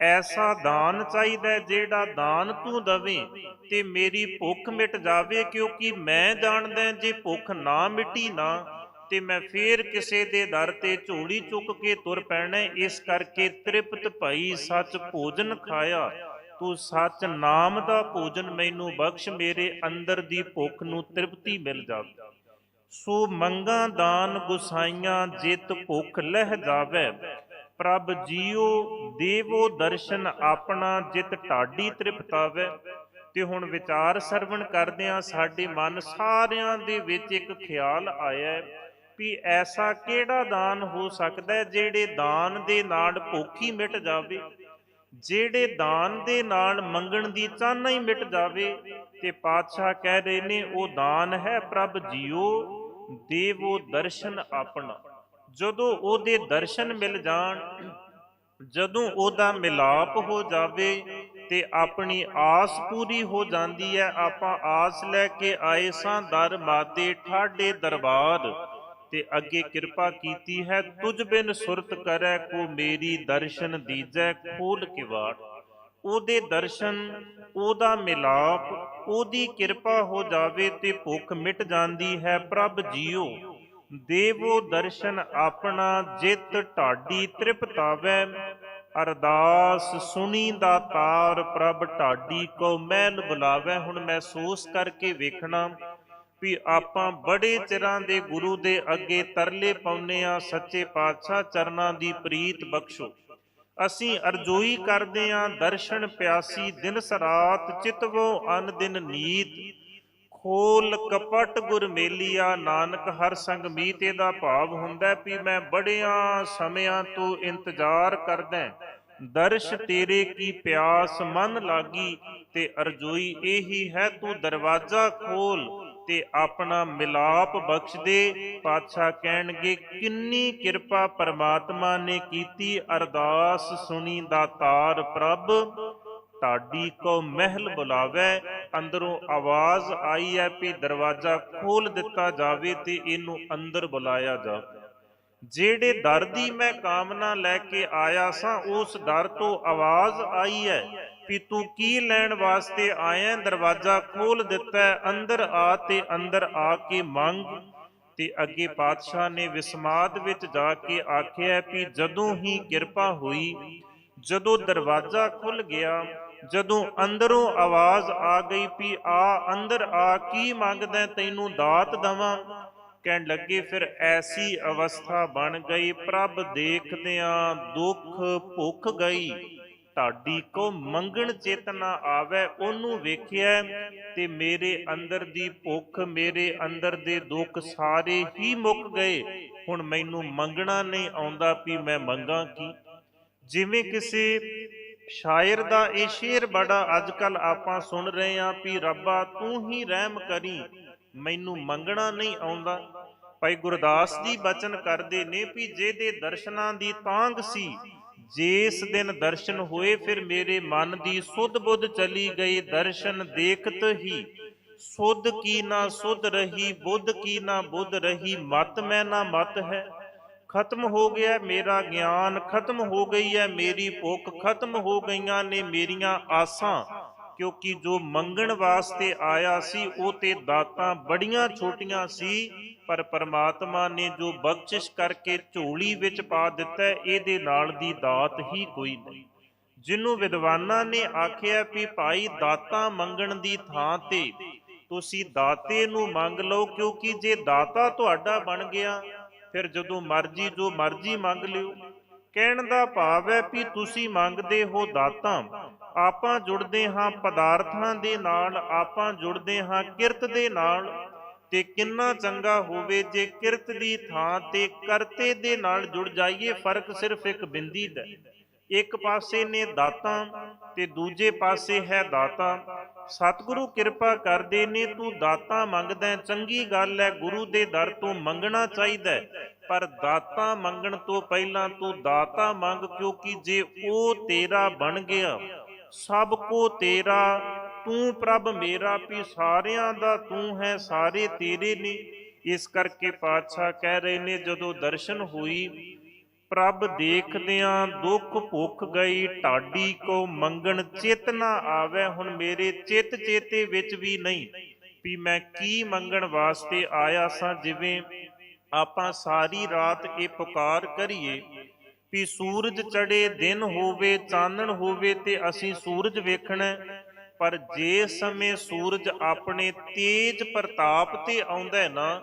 [SPEAKER 1] ਐਸਾ ਦਾਨ ਚਾਹੀਦਾ ਜਿਹੜਾ ਦਾਨ ਤੂੰ ਦਵੇਂ, ਤੇ ਮੇਰੀ ਭੁੱਖ ਮਿਟ ਜਾਵੇ, ਕਿਉਂਕਿ ਮੈਂ ਜਾਣਦਾ ਜੇ ਭੁੱਖ ਨਾ ਮਿਟੀ ਨਾ। ਤੇ ਮੈਂ ਫੇਰ ਕਿਸੇ ਦੇ ਦਰ ਤੇ ਝੋਲੀ ਚੁੱਕ ਕੇ ਤੁਰ ਪੈਣਾ, ਇਸ ਕਰਕੇ ਤ੍ਰਿਪਤ ਭਈ ਸੱਚ ਭੋਜਨ ਖਾਇਆ। ਤੂੰ ਸੱਚ ਨਾਮ ਦਾ ਭੋਜਨ ਮੈਨੂੰ ਬਖਸ਼, ਮੇਰੇ ਅੰਦਰ ਦੀ ਭੁੱਖ ਨੂੰ ਤ੍ਰਿਪਤੀ ਮਿਲ ਜਾਵੇ। ਸੋ ਮੰਗਾ, ਦਾਨ, ਗੁਸਾਈਆਂ, ਜਿਤ, ਭੁੱਖ ਲਹਿ ਜਾਵੇ। ਪ੍ਰਭ ਜੀਓ, ਦੇਵੋ ਦਰਸ਼ਨ ਆਪਣਾ, ਜਿਤ ਢਾਡੀ ਤ੍ਰਿਪਤਾਵੇ। ਤੇ ਹੁਣ ਵਿਚਾਰ ਸਰਵਣ ਕਰਦਿਆਂ ਸਾਡੇ ਮਨ ਸਾਰਿਆਂ ਦੇ ਵਿੱਚ ਇੱਕ ਖਿਆਲ ਆਇਆ ਵੀ ਐਸਾ ਕਿਹੜਾ ਦਾਨ ਹੋ ਸਕਦਾ ਹੈ, ਜਿਹੜੇ ਦਾਨ ਦੇ ਨਾਲ ਭੁੱਖੀ ਮਿਟ ਜਾਵੇ? ਜਿਹੜੇ ਦਾਨ ਦੇ ਨਾਲ ਮੰਗਣ ਦੀ ਚਾਹਨਾ ਹੀ ਮਿਟ ਜਾਵੇ ਤੇ ਪਾਤਸ਼ਾਹ ਕਹਿ ਰਹੇ ਨੇ, ਉਹ ਦਾਨ ਹੈ ਪ੍ਰਭ ਜੀਓ, ਦੇਵੋ ਦਰਸ਼ਨ ਆਪਣਾ। ਜਦੋਂ ਉਹਦੇ ਦਰਸ਼ਨ ਮਿਲ ਜਾਣ, ਜਦੋਂ ਉਹਦਾ ਮਿਲਾਪ ਹੋ ਜਾਵੇ ਤੇ ਆਪਣੀ ਆਸ ਪੂਰੀ ਹੋ ਜਾਂਦੀ ਹੈ, ਆਪਾਂ ਆਸ ਲੈ ਕੇ ਆਏ ਸਾਂ, ਦਰ ਮਾਤੇ, ਠਾਡੇ ਦਰਬਾਰ। ਤੇ ਅੱਗੇ ਕਿਰਪਾ ਕੀਤੀ ਹੈ, ਤੁਝ ਬਿਨ ਸੁਰਤ ਕਰੈ, ਕੋ ਮੇਰੀ ਦਰਸ਼ਨ ਦੀਜੈ, ਖੋਲ ਕੇ ਉਹਦੇ ਦਰਸ਼ਨ, ਉਹਦਾ ਮਿਲਾਪ, ਉਹਦੀ ਕਿਰਪਾ ਹੋ ਜਾਵੇ ਤੇ ਭੁੱਖ ਮਿਟ ਜਾਂਦੀ ਹੈ, ਪ੍ਰਭ ਜੀਓ। ਦੇਵੋ ਦਰਸ਼ਨ ਆਪਣਾ, ਜਿਤ ਢਾਡੀ ਤ੍ਰਿਪਤਾਵੈ ਅਰਦਾਸ ਸੁਣੀ ਦਾ ਤਾਰ, ਪ੍ਰਭ ਢਾਡੀ ਕੋ ਮਹਿਲ ਬੁਲਾਵੇ। ਹੁਣ ਮਹਿਸੂਸ ਕਰਕੇ ਵੇਖਣਾ ਵੀ ਆਪਾਂ ਬੜੇ ਚਿਰਾਂ ਦੇ ਗੁਰੂ ਦੇ ਅੱਗੇ ਤਰਲੇ ਪਾਉਨੇ ਆ ਸੱਚੇ ਪਾਤਸ਼ਾਹ ਚਰਨਾਂ ਦੀ ਪ੍ਰੀਤ ਬਖਸ਼ੋ। ਅਸੀਂ ਅਰਜ਼ੋਈ ਕਰਦੇ ਆਂ ਦਰਸ਼ਨ ਪਿਆਸੀ ਦਿਨ ਸਰਾਤ ਚਿਤਵੋ ਅਨ ਦਿਨ ਨੀਤ। ਖੋਲ ਕਪਟ ਗੁਰ ਮੇਲੀਆ, ਨਾਨਕ ਹਰ ਸੰਗ ਮੀਤ ਇਹਦਾ ਭਾਵ ਹੁੰਦਾ ਵੀ ਮੈਂ ਬੜਿਆਂ ਸਮਿਆਂ ਤੋਂ ਇੰਤਜ਼ਾਰ ਕਰਦਾ ਦਰਸ਼ ਤੇਰੇ ਕੀ ਪਿਆਸ ਮਨ ਲਾਗੀ ਤੇ ਅਰਜ਼ੋਈ ਇਹੀ ਹੈ ਤੂੰ ਦਰਵਾਜ਼ਾ ਖੋਲ। ਤੇ ਆਪਣਾ ਮਿਲਾਪ ਬਖਸ਼ ਦੇ ਪਾਤਸ਼ਾਹ ਕਹਿਣਗੇ, ਕਿੰਨੀ ਕਿਰਪਾ ਪਰਮਾਤਮਾ ਨੇ ਕੀਤੀ, ਅਰਦਾਸ ਸੁਣੀ ਦਾਤਾਰ ਪ੍ਰਭ ਢਾਡੀ ਕੋ ਮਹਿਲ ਬੁਲਾਵੇ, ਅੰਦਰੋਂ ਆਵਾਜ਼ ਆਈ ਹੈ ਵੀ ਦਰਵਾਜ਼ਾ ਖੋਲ ਦਿੱਤਾ ਜਾਵੇ ਤੇ ਇਹਨੂੰ ਅੰਦਰ ਬੁਲਾਇਆ ਜਾਵੇ। ਜਿਹੜੇ ਦਰ ਦੀ ਮੈਂ ਕਾਮਨਾ ਲੈ ਕੇ ਆਇਆ ਸਾਂ, ਉਸ ਦਰ ਤੋਂ ਆਵਾਜ਼ ਆਈ ਹੈ ਵੀ ਤੂੰ ਕੀ ਲੈਣ ਵਾਸਤੇ ਆਇਆ ਦਰਵਾਜ਼ਾ ਖੋਲ ਦਿੱਤਾ ਅੰਦਰ ਆ ਤੇ ਅੰਦਰ ਆ ਕੇ ਮੰਗ। ਤੇ ਅੱਗੇ ਪਾਤਸ਼ਾਹ ਨੇ ਵਿਸਮਾਦ ਵਿੱਚ ਜਾ ਕੇ ਆਖਿਆ ਵੀ ਜਦੋਂ ਹੀ ਕਿਰਪਾ ਹੋਈ, ਜਦੋਂ ਦਰਵਾਜ਼ਾ ਖੁੱਲ ਗਿਆ, ਜਦੋਂ ਅੰਦਰੋਂ ਆਵਾਜ਼ ਆ ਗਈ ਵੀ ਆ, ਅੰਦਰ ਆ, ਕੀ ਮੰਗਦਾ ਤੈਨੂੰ ਦਾਤ ਦਵਾਂ। ਕਹਿਣ ਲੱਗੇ, ਫਿਰ ਐਸੀ ਅਵਸਥਾ ਬਣ ਗਈ, ਪ੍ਰਭ ਦੇਖਦਿਆਂ ਦੁੱਖ ਭੁੱਖ ਗਈ। ਢਾਡੀ ਕੋ ਮੰਗਣ ਚੇਤਨਾ ਆਵੇ, ਉਹਨੂੰ ਵੇਖਿਆ ਤੇ ਮੇਰੇ ਅੰਦਰ ਦੀ ਭੁੱਖ, ਮੇਰੇ ਅੰਦਰ ਦੇ ਦੁੱਖ ਸਾਰੇ ਹੀ ਮੁੱਕ ਗਏ। ਹੁਣ ਮੈਨੂੰ ਮੰਗਣਾ ਨਹੀਂ ਆਉਂਦਾ ਵੀ ਮੈਂ ਮੰਗਾ ਕੀ? ਜਿਵੇਂ ਕਿਸੇ ਸ਼ਾਇਰ ਦਾ ਇਹ ਸ਼ੇਰ ਬੜਾ ਅੱਜਕੱਲ ਆਪਾਂ ਸੁਣ ਰਹੇ ਆਂ ਵੀ ਰੱਬਾ ਤੂੰ ਹੀ ਰਹਿਮ ਕਰੀ। ਮੈਨੂੰ ਮੰਗਣਾ ਨਹੀਂ ਆਉਂਦਾ। ਭਾਈ ਗੁਰਦਾਸ ਜੀ ਬਚਨ ਕਰਦੇ ਨੇ ਵੀ ਜਿਹਦੇ ਦਰਸ਼ਨਾਂ ਦੀ ਤਾਂਗ ਸੀ, ਜਿਸ ਦਿਨ ਦਰਸ਼ਨ ਹੋਏ ਫਿਰ ਮੇਰੇ ਮਨ ਦੀ ਸੁਧ ਬੁੱਧ ਚਲੀ ਗਈ, ਦਰਸ਼ਨ ਦੇਖਤ ਹੀ। ਸੁਧ ਕੀ ਨਾ ਸੁਧ ਰਹੀ, ਬੁੱਧ ਕੀ ਨਾ ਬੁੱਧ ਰਹੀ, ਮਤ ਮੈਂ ਨਾ ਮਤ ਹੈ। ਖਤਮ ਹੋ ਗਿਆ ਮੇਰਾ ਗਿਆਨ, ਖਤਮ ਹੋ ਗਈ ਹੈ ਮੇਰੀ ਭੁੱਖ, ਖਤਮ ਹੋ ਗਈਆਂ ਨੇ ਮੇਰੀਆਂ ਆਸਾਂ। ਕਿਉਂਕਿ ਜੋ ਮੰਗਣ ਵਾਸਤੇ ਆਇਆ ਸੀ, ਉਹ ਤੇ ਦਾਤਾਂ ਬੜੀਆਂ ਛੋਟੀਆਂ ਸੀ, ਪਰ ਪਰਮਾਤਮਾ ਨੇ ਜੋ ਬਖਸ਼ਿਸ਼ ਕਰਕੇ ਝੋਲੀ ਵਿੱਚ ਪਾ ਦਿੱਤਾ, ਇਹਦੇ ਨਾਲ ਦੀ ਦਾਤ ਹੀ ਕੋਈ ਨਹੀਂ। ਜਿਹਨੂੰ ਵਿਦਵਾਨਾਂ ਨੇ ਆਖਿਆ ਵੀ ਭਾਈ ਦਾਤਾਂ ਮੰਗਣ ਦੀ ਥਾਂ ਤੇ, ਤੁਸੀਂ ਦਾਤੇ ਨੂੰ ਮੰਗ ਲਓ, ਕਿਉਂਕਿ ਜੇ ਦਾਤਾ ਤੁਹਾਡਾ ਬਣ ਗਿਆ, ਫਿਰ ਜਦੋਂ ਮਰਜ਼ੀ, ਜੋ ਮਰਜ਼ੀ ਮੰਗ ਲਿਓ। ਕਹਿਣ ਦਾ ਭਾਵ ਹੈ ਵੀ ਤੁਸੀਂ ਮੰਗਦੇ ਹੋ ਦਾਤਾਂ। ਆਪਾਂ ਜੁੜਦੇ ਹਾਂ ਪਦਾਰਥਾਂ ਦੇ ਨਾਲ, ਆਪਾਂ ਜੁੜਦੇ ਹਾਂ ਕਿਰਤ ਦੇ ਨਾਲ। ਤੇ ਕਿੰਨਾ ਚੰਗਾ ਹੋਵੇ ਜੇ ਕਿਰਤ ਦੀ ਥਾਂ ਤੇ ਕਰਤੇ ਦੇ ਨਾਲ ਜੁੜ ਜਾਈਏ, ਫ਼ਰਕ ਸਿਰਫ ਇੱਕ ਬਿੰਦੀ ਦਾ ਇੱਕ ਪਾਸੇ ਨੇ ਦਾਤਾ ਤੇ ਦੂਜੇ ਪਾਸੇ ਹੈ ਦਾਤਾ। ਸਤਿਗੁਰੂ ਕਿਰਪਾ ਕਰਦੇ ਨੇ, ਤੂੰ ਦਾਤਾ ਮੰਗਦਾ ਚੰਗੀ ਗੱਲ ਹੈ, ਗੁਰੂ ਦੇ ਦਰ ਤੋਂ ਮੰਗਣਾ ਚਾਹੀਦਾ ਪਰ ਦਾਤਾ ਮੰਗਣ ਤੋਂ ਪਹਿਲਾਂ ਤੂੰ ਦਾਤਾ ਮੰਗ, ਕਿਉਂਕਿ ਜੇ ਉਹ ਤੇਰਾ ਬਣ ਗਿਆ ਸਭ ਕੋ ਤੇਰਾ, ਤੂੰ ਪ੍ਰਭ ਮੇਰਾ ਵੀ ਸਾਰਿਆਂ ਦਾ ਤੂੰ ਹੈ, ਸਾਰੇ ਤੇਰੇ ਨੇ। ਇਸ ਕਰਕੇ ਪਾਤਸ਼ਾਹ ਕਹਿ ਰਹੇ ਨੇ, ਜਦੋਂ ਦਰਸ਼ਨ ਹੋਈ, ਪ੍ਰਭ ਦੇਖਦਿਆਂ ਦੁੱਖ ਭੁੱਖ ਗਈ, ਢਾਡੀ ਕੋ ਮੰਗਣ ਚਿਤ ਨਾ ਆਵੇ, ਹੁਣ ਮੇਰੇ ਚਿਤ ਚੇਤੇ ਵਿੱਚ ਵੀ ਨਹੀਂ, ਵੀ ਮੈਂ ਕੀ ਮੰਗਣ ਵਾਸਤੇ ਆਇਆ ਸਾਂ, ਜਿਵੇਂ ਆਪਾਂ ਸਾਰੀ ਰਾਤ ਇਹ ਪੁਕਾਰ ਕਰੀਏ। ਵੀ ਸੂਰਜ ਚੜੇ ਦਿਨ ਹੋਵੇ, ਚਾਨਣ ਹੋਵੇ ਤੇ ਅਸੀਂ ਸੂਰਜ ਵੇਖਣਾ ਪਰ ਜੇ ਸਮੇਂ ਸੂਰਜ ਆਪਣੇ ਤੇਜ ਪ੍ਰਤਾਪ ਤੇ ਆਉਂਦਾ ਨਾ,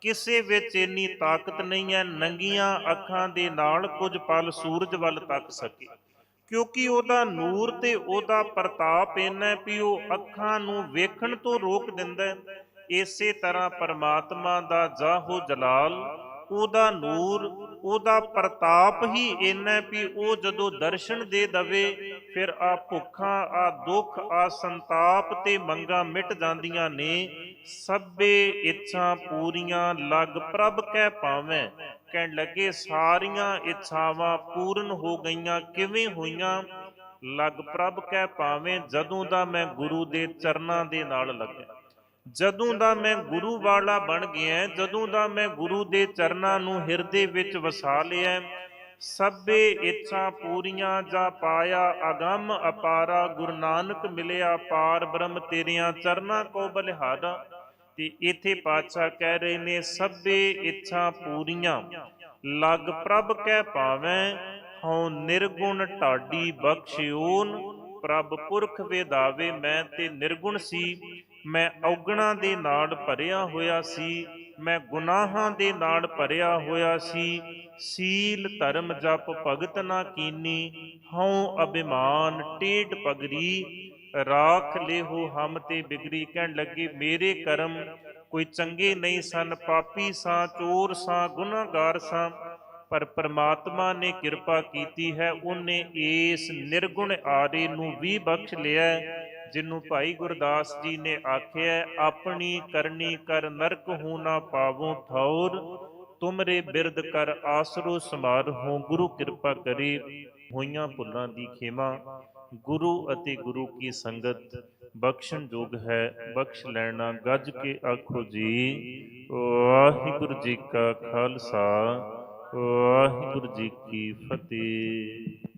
[SPEAKER 1] ਕਿਸੇ ਵਿੱਚ ਇੰਨੀ ਤਾਕਤ ਨਹੀਂ ਹੈ, ਨੰਗੀਆਂ ਅੱਖਾਂ ਦੇ ਨਾਲ ਕੁਝ ਪਲ ਸੂਰਜ ਵੱਲ ਤੱਕ ਸਕੇ। ਕਿਉਂਕਿ ਉਹਦਾ ਨੂਰ ਤੇ ਉਹਦਾ ਪ੍ਰਤਾਪ ਇੰਨਾ ਵੀ ਉਹ ਅੱਖਾਂ ਨੂੰ ਵੇਖਣ ਤੋਂ ਰੋਕ ਦਿੰਦਾ ਇਸੇ ਤਰ੍ਹਾਂ ਪਰਮਾਤਮਾ ਦਾ ਜਾਹੋ ਜਲਾਲ ਉਹਦਾ ਨੂਰ, ਉਹਦਾ ਪ੍ਰਤਾਪ ਹੀ ਇੰਨਾ ਵੀ ਉਹ ਜਦੋਂ ਦਰਸ਼ਨ ਦੇ ਦਵੇ, ਫਿਰ ਆ ਭੁੱਖਾਂ, ਆ ਦੁੱਖ, ਆ ਸੰਤਾਪ ਤੇ ਮੰਗਾਂ ਮਿਟ ਜਾਂਦੀਆਂ ਨੇ। ਸਭੇ ਇੱਛਾ ਪੂਰੀਆਂ, ਲਗ ਪ੍ਰਭ ਕਹਿ ਪਾਵੇਂ ਕਹਿਣ ਲੱਗੇ, ਸਾਰੀਆਂ ਇੱਛਾਵਾਂ ਪੂਰਨ ਹੋ ਗਈਆਂ, ਕਿਵੇਂ ਹੋਈਆਂ? ਲਗ ਪ੍ਰਭ ਕਹਿ ਪਾਵੇਂ ਜਦੋਂ ਦਾ ਮੈਂ ਗੁਰੂ ਦੇ ਚਰਨਾਂ ਦੇ ਨਾਲ ਲੱਗਿਆ। ਜਦੋਂ ਦਾ ਮੈਂ ਗੁਰੂ ਵਾਲਾ ਬਣ ਗਿਆ, ਜਦੋਂ ਦਾ ਮੈਂ ਗੁਰੂ ਦੇ ਚਰਨਾਂ ਨੂੰ ਹਿਰਦੇ ਵਿੱਚ ਵਸਾ ਲਿਆ, ਸਭੇ ਇੱਛਾ ਪੂਰੀਆਂ ਜਾ ਪਾਇਆ, ਅਗੰਮ ਅਪਾਰਾ ਗੁਰੂ ਨਾਨਕ ਮਿਲਿਆ, ਪਾਰ ਬ੍ਰਹਮ ਤੇਰੀਆਂ ਚਰਨਾਂ ਕੋ ਬਲਿਹਾਰਾ। ਤੇ ਇਥੇ ਪਾਤਸ਼ਾਹ ਕਹਿ ਰਹੇ ਨੇ, ਸਭੇ ਇੱਛਾ ਪੂਰੀਆਂ, ਲਗ ਪ੍ਰਭ ਕਹਿ ਪਾਵੇਂ ਹਉ ਨਿਰਗੁਣ ਢਾਡੀ ਬਖਸ਼ਿਓਨ, ਪ੍ਰਭ ਪੁਰਖ ਵੇਦਾਵੇ, ਮੈਂ ਤੇ ਨਿਰਗੁਣ ਸੀ ਮੈਂ ਔਗਣਾ ਦੇ ਨਾਲ ਭਰਿਆ ਹੋਇਆ ਸੀ, ਮੈਂ ਗੁਨਾਹਾਂ ਦੇ ਨਾਲ ਭਰਿਆ ਹੋਇਆ ਸੀ। ਸੀਲ ਧਰਮ ਜਪ ਭਗਤ ਨਾ ਕੀਨੀ, ਹਉ ਅਭਿਮਾਨ ਟੇਢ ਪਗਰੀ। ਰਾਖ ਲੇਹੋ ਹਮ ਤੇ ਬਿਗਰੀ, ਕਹਿਣ ਲੱਗੇ, ਮੇਰੇ ਕਰਮ ਕੋਈ ਚੰਗੇ ਨਹੀਂ ਸਨ, ਪਾਪੀ ਸਾਂ, ਚੋਰ ਸਾਂ, ਗੁਨਾਹਗਾਰ ਸਾਂ, ਪਰ ਪ੍ਰਮਾਤਮਾ ਨੇ ਕਿਰਪਾ ਕੀਤੀ ਹੈ, ਉਹਨੇ ਇਸ ਨਿਰਗੁਣ ਆਰੇ ਨੂੰ ਵੀ ਬਖਸ਼ ਲਿਆ ਹੈ, ਜਿਹਨੂੰ ਭਾਈ ਗੁਰਦਾਸ ਜੀ ਨੇ ਆਖਿਆ ਆਪਣੀ ਕਰਨੀ ਕਰ ਨਰਕ ਹੂ ਨਾ ਪਾਵੋ ਥੌਰ ਤੁਮਰੇ ਬਿਰਦ ਕਰ ਆਸਰੋ ਸਮਾਰਹੁ ਗੁਰੂ ਕਿਰਪਾ ਕਰੇ ਹੋਈਆਂ ਭੁੱਲਾਂ ਦੀ ਖੇਮਾ ਗੁਰੂ ਅਤੇ ਗੁਰੂ ਕੀ ਸੰਗਤ ਬਖਸ਼ਣ ਯੋਗ ਹੈ ਬਖਸ਼ ਲੈਣਾ ਗੱਜ ਕੇ ਆਖੋ ਜੀ। ਵਾਹਿਗੁਰੂ ਜੀ ਕਾ ਖਾਲਸਾ ਵਾਹਿਗੁਰੂ ਜੀ ਕੀ ਫਤਿਹ।